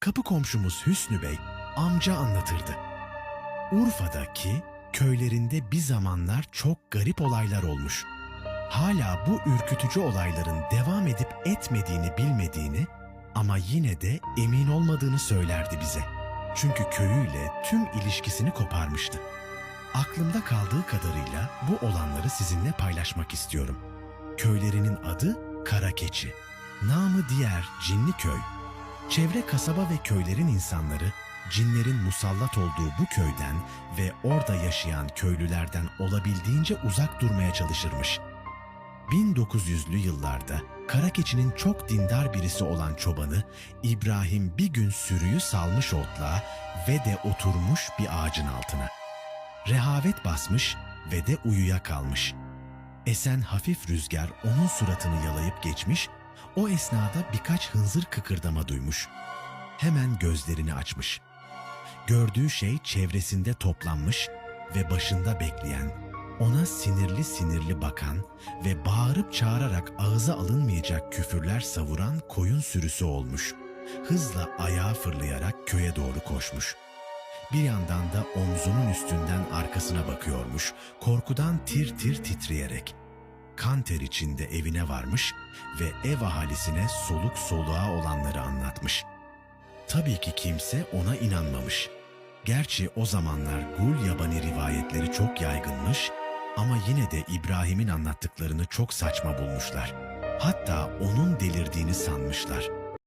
kapı komşumuz Hüsnü Bey amca anlatırdı. Urfa'daki köylerinde bir zamanlar çok garip olaylar olmuş. Hala bu ürkütücü olayların devam edip etmediğini bilmediğini ama yine de emin olmadığını söylerdi bize. Çünkü köyüyle tüm ilişkisini koparmıştı. Aklımda kaldığı kadarıyla bu olanları sizinle paylaşmak istiyorum. Köylerinin adı Karakeçi. Namı diğer Cinli Köy. Çevre kasaba ve köylerin insanları cinlerin musallat olduğu bu köyden ve orada yaşayan köylülerden olabildiğince uzak durmaya çalışırmış. 1900'lü yıllarda Karakeçi'nin çok dindar birisi olan çobanı İbrahim bir gün sürüyü salmış otla ve de oturmuş bir ağacın altına. Rehavet basmış ve de uyuya kalmış. Esen hafif rüzgar onun suratını yalayıp geçmiş, o esnada birkaç hınzır kıkırdama duymuş. Hemen gözlerini açmış. Gördüğü şey çevresinde toplanmış ve başında bekleyen, ona sinirli sinirli bakan ve bağırıp çağırarak ağza alınmayacak küfürler savuran koyun sürüsü olmuş. Hızla ayağa fırlayarak köye doğru koşmuş. Bir yandan da omzunun üstünden arkasına bakıyormuş, korkudan tir tir titreyerek. Kan ter içinde evine varmış ve ev ahalisine soluk soluğa olanları anlatmış. Tabii ki kimse ona inanmamış. Gerçi o zamanlar gul yabani rivayetleri çok yaygınmış ama yine de İbrahim'in anlattıklarını çok saçma bulmuşlar. Hatta onun delirdiğini sanmışlar.